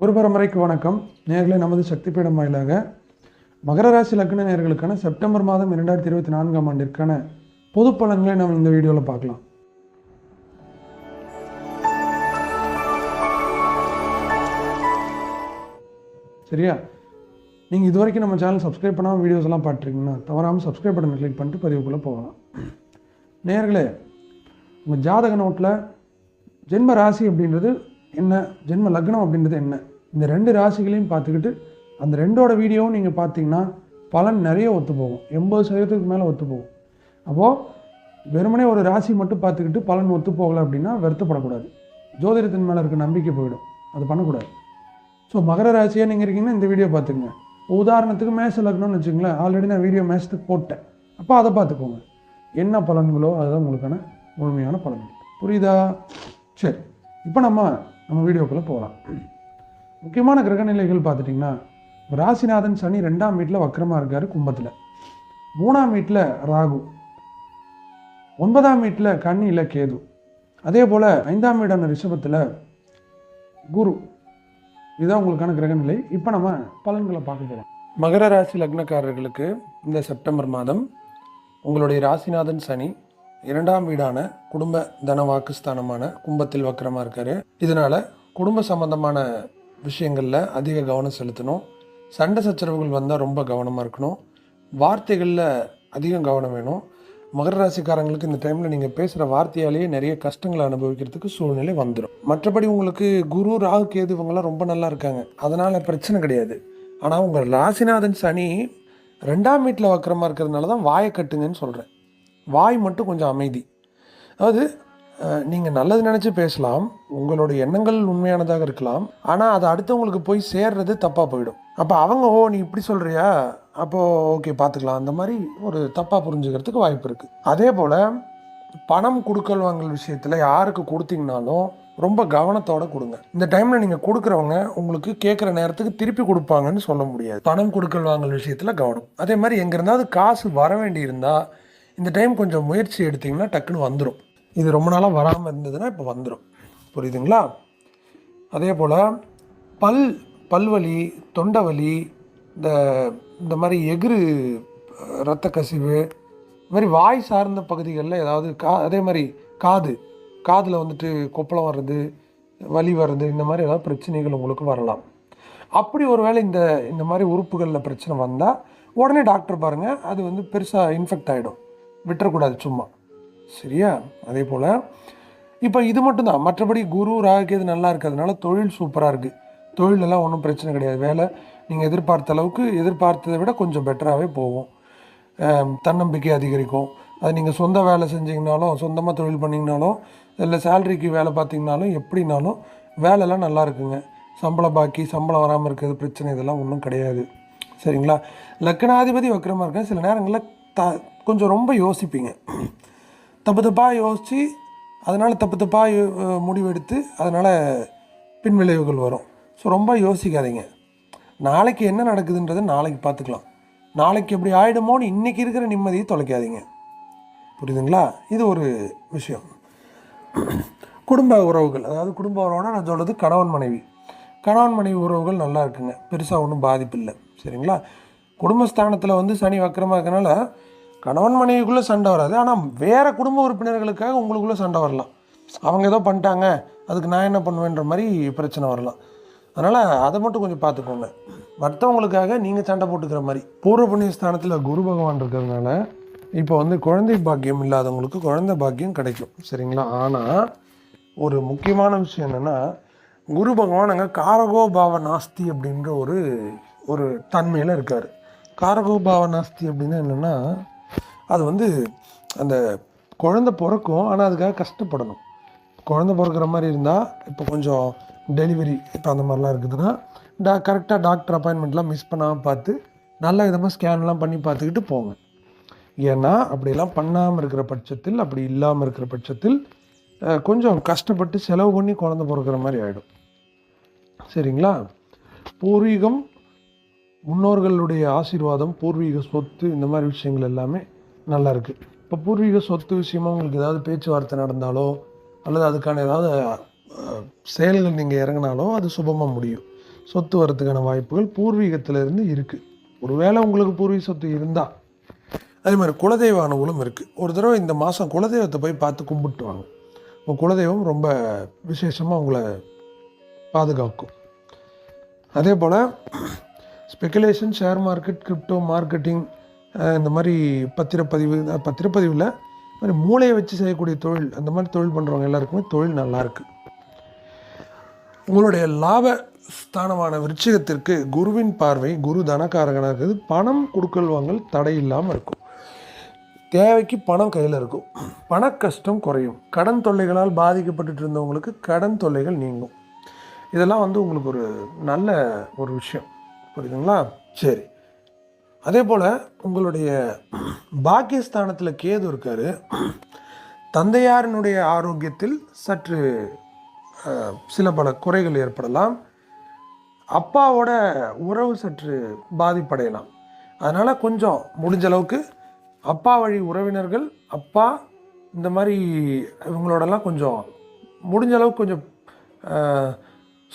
ஒரு பரம்பரைக்கு வணக்கம். நேர்களே நமது சக்தி பீடம் வாயிலாக மகர ராசி லக்ன நேர்களுக்கான செப்டம்பர் மாதம் இரண்டாயிரத்தி இருபத்தி நான்காம் ஆண்டிற்கான பொது பலன்களை நம்ம இந்த வீடியோவில் பார்க்கலாம். சரியா? நீங்கள் இது வரைக்கும் நம்ம சேனல் சப்ஸ்கிரைப் பண்ணாமல் வீடியோஸ் எல்லாம் பார்த்துருக்கீங்கன்னா தவறாமல் சப்ஸ்கிரைப் பட்டன் கிளிக் பண்ணிட்டு பதிவுக்குள்ளே போகலாம். நேர்களே உங்கள் ஜாதக நோட்டில் ஜென்ம ராசி அப்படின்றது என்ன ஜென்ம லக்னம் அப்படின்றது என்ன? இந்த ரெண்டு ராசிகளையும் பார்த்துக்கிட்டு அந்த ரெண்டோட வீடியோவும் நீங்கள் பார்த்தீங்கன்னா பலன் நிறைய ஒத்து போகும். எண்பது சதவீதத்துக்கு மேலே ஒத்து போகும். அப்போது வெறுமனே ஒரு ராசி மட்டும் பார்த்துக்கிட்டு பலன் ஒத்து போகலை அப்படின்னா வருத்தப்படக்கூடாது. ஜோதிடத்தின் மேலே இருக்க நம்பிக்கை போயிடும். அது பண்ணக்கூடாது. ஸோ மகர ராசியாக நீங்கள் இருக்கீங்கன்னா இந்த வீடியோ பார்த்துக்குங்க. உதாரணத்துக்கு மேச லக்னம்னு வச்சுங்களேன் ஆல்ரெடி நான் வீடியோ மேசத்துக்கு போட்டேன். அப்போ அதை பார்த்துக்கோங்க. என்ன பலன்களோ அதுதான் உங்களுக்கான முழுமையான பலன்கள். புரியுதா? சரி. இப்போ நம்ம நம்ம வீடியோக்குள்ளே போகலாம் முக்கியமான கிரகநிலைகள் பார்த்துட்டிங்கன்னா ராசிநாதன் சனி ரெண்டாம் வீட்டில் வக்கரமாக இருக்கார் கும்பத்தில். மூணாம் வீட்டில் ராகு. ஒன்பதாம் வீட்டில் கண்ணியில் கேது. அதே போல் ஐந்தாம் வீடான ரிஷபத்தில் குரு. இதுதான் உங்களுக்கான கிரகநிலை. இப்போ நம்ம பலன்களை பார்க்க போகிறோம் மகர ராசி லக்னக்காரர்களுக்கு இந்த செப்டம்பர் மாதம் உங்களுடைய ராசிநாதன் சனி இரண்டாம் வீடான குடும்ப தன வாக்குஸ்தானமான கும்பத்தில் வக்கரமாக இருக்காரு. இதனால் குடும்ப சம்பந்தமான விஷயங்களில் அதிக கவனம் செலுத்தணும். சண்டை சச்சரவுகள் வந்தால் ரொம்ப கவனமாக இருக்கணும். வார்த்தைகளில் அதிகம் கவனம் வேணும். மகர ராசிக்காரங்களுக்கு இந்த டைமில் நீங்கள் பேசுகிற வார்த்தையாலேயே நிறைய கஷ்டங்களை அனுபவிக்கிறதுக்கு சூழ்நிலை வந்துடும் மற்றபடி உங்களுக்கு குரு ராகு கேது இவங்கெல்லாம் ரொம்ப நல்லா இருக்காங்க. அதனால் பிரச்சனை கிடையாது. ஆனால் உங்கள் ராசிநாதன் சனி ரெண்டாம் வீட்டில் வக்கரமாக இருக்கிறதுனால தான் வாயை கட்டுங்கன்னு சொல்கிறேன் வாய் மட்டும் கொஞ்சம் அமைதி. அதாவது நீங்கள் நல்லது நினச்சி பேசலாம் உங்களோட எண்ணங்கள் உண்மையானதாக இருக்கலாம் ஆனால் அது அடுத்தவங்களுக்கு போய் சேர்றது தப்பாக போயிடும். அப்போ அவங்க ஓ நீ இப்படி சொல்கிறியா அப்போது ஓகே பார்த்துக்கலாம் அந்த மாதிரி ஒரு தப்பாக புரிஞ்சுக்கிறதுக்கு வாய்ப்பு இருக்குது அதே போல் பணம் கொடுக்கல் வாங்கல் விஷயத்தில் யாருக்கு கொடுத்தீங்கனாலும் ரொம்ப கவனத்தோடு கொடுங்க. இந்த டைமில் நீங்கள் கொடுக்குறவங்க உங்களுக்கு கேட்குற நேரத்துக்கு திருப்பி கொடுப்பாங்கன்னு சொல்ல முடியாது. பணம் கொடுக்கல் வாங்கல் விஷயத்தில் கவனம். அதே மாதிரி எங்கே இருந்தாவது காசு வர வேண்டி இருந்தால் இந்த டைம் கொஞ்சம் முயற்சி எடுத்திங்கன்னா டக்குன்னு வந்துடும் இது ரொம்ப நாளாக வராமல் இருந்ததுன்னா இப்போ வந்துடும் புரியுதுங்களா? அதே போல் பல் பல்வலி தொண்டை வலி இந்த இந்த மாதிரி எகிறு இரத்த கசிவு இது மாதிரி வாய் சார்ந்த பகுதிகளில் ஏதாவது கா அதே மாதிரி காது காதில் வந்துட்டு கொப்பளம் வர்றது வலி வர்றது இந்த மாதிரி ஏதாவது பிரச்சனைகள் உங்களுக்கு வரலாம். அப்படி ஒரு வேளை இந்த இந்த மாதிரி உறுப்புகளில் பிரச்சனை வந்தால் உடனே டாக்டர் பாருங்கள் அது வந்து பெருசாக இன்ஃபெக்ட் ஆகிடும் விட்டுறக்கூடாது சும்மா. சரியா? அதே போல் இப்போ இது மட்டும்தான். மற்றபடி குரு ராகுக்கு நல்லா இருக்கிறதுனால தொழில் சூப்பராக இருக்குது தொழிலெல்லாம் ஒன்றும் பிரச்சனை கிடையாது. வேலை நீங்கள் எதிர்பார்த்த அளவுக்கு எதிர்பார்த்ததை விட கொஞ்சம் பெட்டராகவே போகும். தன்னம்பிக்கை அதிகரிக்கும். அது நீங்கள் சொந்த வேலை செஞ்சீங்கனாலும் சொந்தமாக தொழில் பண்ணிங்கனாலும் இல்லை சேலரிக்கு வேலை பார்த்தீங்கனாலும் எப்படினாலும் வேலைலாம் நல்லா இருக்குங்க. சம்பளம் பாக்கி சம்பளம் வராமல் இருக்கிறது பிரச்சனை இதெல்லாம் ஒன்றும் கிடையாது. சரிங்களா? லக்னாதிபதி வக்கரமாக இருக்க சில நேரங்களில் த கொஞ்சம் ரொம்ப யோசிப்பீங்க. தப்பு தப்பாக யோசித்து அதனால் தப்பு தப்பாக யோ- முடிவெடுத்து அதனால் பின்விளைவுகள் வரும். ஸோ ரொம்ப யோசிக்காதீங்க. நாளைக்கு என்ன நடக்குதுன்றதை நாளைக்கு பார்த்துக்கலாம். நாளைக்கு எப்படி ஆகிடுமோன்னு இன்றைக்கி இருக்கிற நிம்மதியை தொலைக்காதீங்க. புரியுதுங்களா? இது ஒரு விஷயம். குடும்ப உறவுகள் அதாவது குடும்ப உறவுனா நான் சொல்கிறது கணவன் மனைவி. கணவன் மனைவி உறவுகள் நல்லா இருக்குங்க. பெருசாக ஒன்றும் பாதிப்பு இல்லை. சரிங்களா? குடும்பஸ்தானத்தில் வந்து சனி வக்கரமாக இருக்கனால கணவன் மனைவிக்குள்ளே சண்டை வராது. ஆனால் வேறு குடும்ப உறுப்பினர்களுக்காக உங்களுக்குள்ளே சண்டை வரலாம். அவங்க ஏதோ பண்ணிட்டாங்க அதுக்கு நான் என்ன பண்ணுவேன்ற மாதிரி பிரச்சனை வரலாம். அதனால் அதை மட்டும் கொஞ்சம் பார்த்துக்கோங்க. மற்றவங்களுக்காக நீங்கள் சண்டை போட்டுக்கிற மாதிரி. பூர்வ புண்ணிய ஸ்தானத்தில் குரு பகவான் இருக்கிறதுனால இப்போ வந்து குழந்தை பாக்கியம் இல்லாதவங்களுக்கு குழந்தை பாக்கியம் கிடைக்கும். சரிங்களா? ஆனால் ஒரு முக்கியமான விஷயம் என்னென்னா குரு பகவான் அங்கே காரகோ பாவ நாஸ்தி அப்படின்ற ஒரு ஒரு தன்மையில் இருக்கார். காரகோ பாவ நாஸ்தி அப்படின்னா என்னென்னா அது வந்து அந்த குழந்த பிறக்கும் ஆனால் அதுக்காக கஷ்டப்படணும். குழந்த பிறக்கிற மாதிரி இருந்தால் இப்போ கொஞ்சம் டெலிவரி இப்போ அந்த மாதிரிலாம் இருக்குதுன்னா டா கரெக்டாக டாக்டர் அப்பாயின்மெண்ட்லாம் மிஸ் பண்ணாமல் பார்த்து நல்ல விதமாக ஸ்கேன்லாம் பண்ணி பார்த்துக்கிட்டு போங்க. ஏன்னா அப்படிலாம் பண்ணாமல் இருக்கிற பட்சத்தில் அப்படி இல்லாமல் இருக்கிற பட்சத்தில் கொஞ்சம் கஷ்டப்பட்டு செலவு பண்ணி குழந்த பிறக்கிற மாதிரி ஆகிடும் சரிங்களா? பூர்வீகம் முன்னோர்களுடைய ஆசீர்வாதம் பூர்வீக சொத்து இந்த மாதிரி விஷயங்கள் எல்லாமே நல்லா இருக்குது இப்போ பூர்வீக சொத்து விஷயமா உங்களுக்கு ஏதாவது பேச்சுவார்த்தை நடந்தாலோ அல்லது அதுக்கான ஏதாவது செயல்கள் நீங்கள் இறங்கினாலோ அது சுபமாக முடியும். சொத்து வரதுக்கான வாய்ப்புகள் பூர்வீகத்திலிருந்து இருக்குது ஒருவேளை உங்களுக்கு பூர்வீக சொத்து இருந்தால் அதே மாதிரி குலதெய்வ அனுகூலம் இருக்குது ஒரு தடவை இந்த மாதம் குலதெய்வத்தை போய் பார்த்து கும்பிட்டு வாங்க. உங்கள் குலதெய்வம் ரொம்ப விசேஷமாக உங்களை பாதுகாக்கும். அதே போல் speculation share market crypto marketing இந்த மாதிரி பத்திரப்பதிவு பத்திரப்பதிவில் மாதிரி மூளையை வச்சு செய்யக்கூடிய தொழில் அந்த மாதிரி தொழில் பண்ணுறவங்க எல்லாருக்குமே தொழில் நல்லாயிருக்கு உங்களுடைய லாப ஸ்தானமான விருச்சிகத்திற்கு குருவின் பார்வை குரு தனக்காரகனாக இருக்குது. பணம் கொடுக்கல் வாங்கல் தடை இல்லாமல் இருக்கும். தேவைக்கு பணம் கையில் இருக்கும். பண கஷ்டம் குறையும். கடன் தொல்லைகளால் பாதிக்கப்பட்டுட்டு இருந்தவங்களுக்கு கடன் தொல்லைகள் நீங்கும். இதெல்லாம் வந்து உங்களுக்கு ஒரு நல்ல ஒரு விஷயம். புரியுதுங்களா? சரி. அதே போல் உங்களுடைய பாக்கியஸ்தானத்தில் கேது இருக்கார். தந்தையாரினுடைய ஆரோக்கியத்தில் சற்று சில பல குறைகள் ஏற்படலாம். அப்பாவோட உறவு சற்று பாதிப்படையலாம். அதனால் கொஞ்சம் முடிஞ்ச அளவுக்கு அப்பா வழி உறவினர்கள் அப்பா இந்த மாதிரி இவங்களோடலாம் கொஞ்சம் முடிஞ்ச அளவுக்கு கொஞ்சம்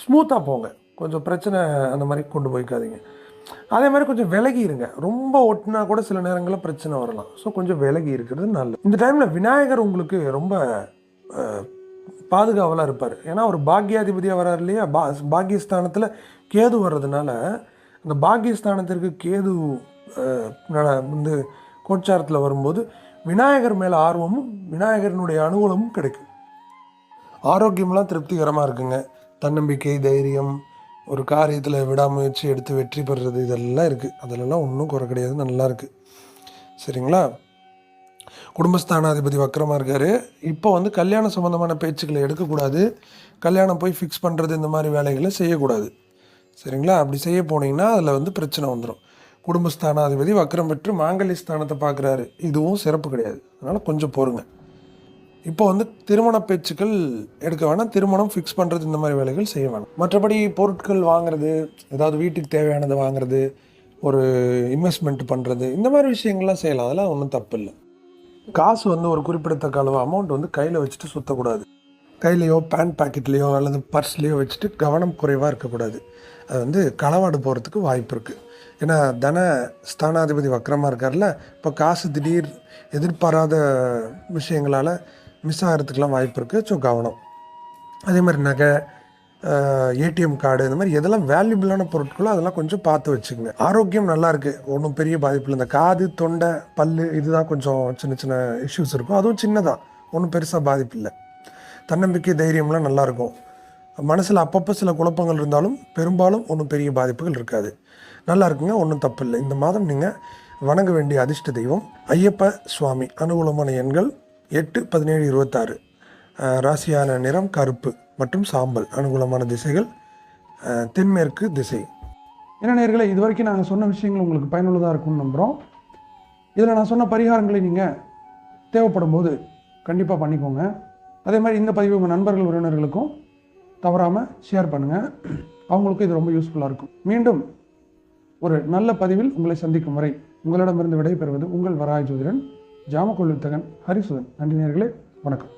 ஸ்மூத்தாக போங்க. கொஞ்சம் பிரச்சனை அந்த மாதிரி கொண்டு போய்க்காதீங்க. அதே மாதிரி கொஞ்சம் விலகி இருங்க. ரொம்ப ஒட்டினா கூட சில நேரங்களில் பிரச்சனை வரலாம். ஸோ கொஞ்சம் விலகி இருக்கிறது நல்லது. இந்த டைமில் விநாயகர் உங்களுக்கு ரொம்ப பாதுகாவலாக இருப்பார். ஏன்னா ஒரு பாக்கியாதிபதியாக வரார் இல்லையா? பா பாக்கியஸ்தானத்தில் கேது வர்றதுனால அந்த பாக்கியஸ்தானத்திற்கு கேது வந்து கோட்சாரத்தில் வரும்போது விநாயகர் மேலே ஆர்வமும் விநாயகரினுடைய அனுகூலமும் கிடைக்கும். ஆரோக்கியம்லாம் திருப்திகரமாக இருக்குங்க. தன்னம்பிக்கை தைரியம் ஒரு காரியத்தில் விடாமுயற்சி எடுத்து வெற்றி பெறுறது இதெல்லாம் இருக்குது அதிலெல்லாம் ஒன்றும் குறை கிடையாது. நல்லா இருக்குது சரிங்களா? குடும்பஸ்தானாதிபதி வக்கரமாக இருக்கார். இப்போ வந்து கல்யாண சம்மந்தமான பேச்சுக்களை எடுக்கக்கூடாது. கல்யாணம் போய் ஃபிக்ஸ் பண்ணுறது இந்த மாதிரி வேலைகளை செய்யக்கூடாது. சரிங்களா? அப்படி செய்ய போனீங்கன்னா அதில் வந்து பிரச்சனை வந்துடும் குடும்பஸ்தானாதிபதி வக்கரம் பெற்று மாங்கல்ய ஸ்தானத்தை பார்க்குறாரு. இதுவும் சிறப்பு கிடையாது. அதனால் கொஞ்சம் பொறுங்க. இப்போ வந்து திருமண பேச்சுக்கள் எடுக்க வேணாம் திருமணம் ஃபிக்ஸ் பண்ணுறது இந்த மாதிரி வேலைகள் செய்ய வேணாம். மற்றபடி பொருட்கள் வாங்குறது ஏதாவது வீட்டுக்கு தேவையானதை வாங்குறது ஒரு இன்வெஸ்ட்மெண்ட் பண்ணுறது இந்த மாதிரி விஷயங்கள்லாம் செய்யலாம். அதெல்லாம் ஒன்றும் தப்பு இல்லை. காசு வந்து ஒரு குறிப்பிடத்தக்க அளவு அமௌண்ட் வந்து கையில் வச்சுட்டு சுற்றக்கூடாது கையிலையோ பேண்ட் பாக்கெட்லேயோ அல்லது பர்ஸ்லேயோ வச்சுட்டு கவனம் குறைவாக இருக்கக்கூடாது. அது வந்து களவாடு போகிறதுக்கு வாய்ப்பு இருக்குது ஏன்னா தன ஸ்தானாதிபதி வக்கரமாக இருக்கார்ல இப்போ காசு திடீர் எதிர்பாராத விஷயங்களால் மிஸ் ஆகிறதுக்கெலாம் வாய்ப்பு இருக்குது ஸோ கவனம். அதே மாதிரி நகை ஏடிஎம் கார்டு இந்த மாதிரி எதெல்லாம் வேல்யூபிளான பொருட்களோ அதெல்லாம் கொஞ்சம் பார்த்து வச்சுக்கோங்க. ஆரோக்கியம் நல்லா இருக்குது ஒன்றும் பெரிய பாதிப்பு இல்லை. இந்த காது தொண்டை பல்லு இதுதான் கொஞ்சம் சின்ன சின்ன இஷ்யூஸ் இருக்கும். அதுவும் சின்னதாக ஒன்றும் பெருசாக பாதிப்பு இல்லை. தன்னம்பிக்கை தைரியம்லாம் நல்லாயிருக்கும் மனசில் அப்பப்போ சில குழப்பங்கள் இருந்தாலும் பெரும்பாலும் ஒன்றும் பெரிய பாதிப்புகள் இருக்காது. நல்லா இருக்குங்க. ஒன்றும் தப்பு இல்லை. இந்த மாதம் நீங்கள் வணங்க வேண்டிய அதிர்ஷ்ட தெய்வம் ஐயப்ப சுவாமி. அனுகூலமான எண்கள் எட்டு பதினேழு இருபத்தாறு. ராசியான நிறம் கருப்பு மற்றும் சாம்பல். அனுகூலமான திசைகள் தென்மேற்கு திசை. என்ன நேர்களை இது வரைக்கும் நாங்கள் சொன்ன விஷயங்கள் உங்களுக்கு பயனுள்ளதாக இருக்கும்னு நம்புகிறோம் இதில் நான் சொன்ன பரிகாரங்களை நீங்கள் தேவைப்படும் போது கண்டிப்பாக பண்ணிக்கோங்க. அதே மாதிரி இந்த பதிவு உங்கள் நண்பர்கள் உறவினர்களுக்கும் தவறாமல் ஷேர் பண்ணுங்கள் அவங்களுக்கும் இது ரொம்ப யூஸ்ஃபுல்லாக இருக்கும். மீண்டும் ஒரு நல்ல பதிவில் உங்களை சந்திக்கும் வரை உங்களிடமிருந்து விடைபெறுவது உங்கள் வராய் ஜோதிடன். ஜாமக்கொள்ளுத்தகன் ஹரிசுதன். நன்றி நேர்களே வணக்கம்.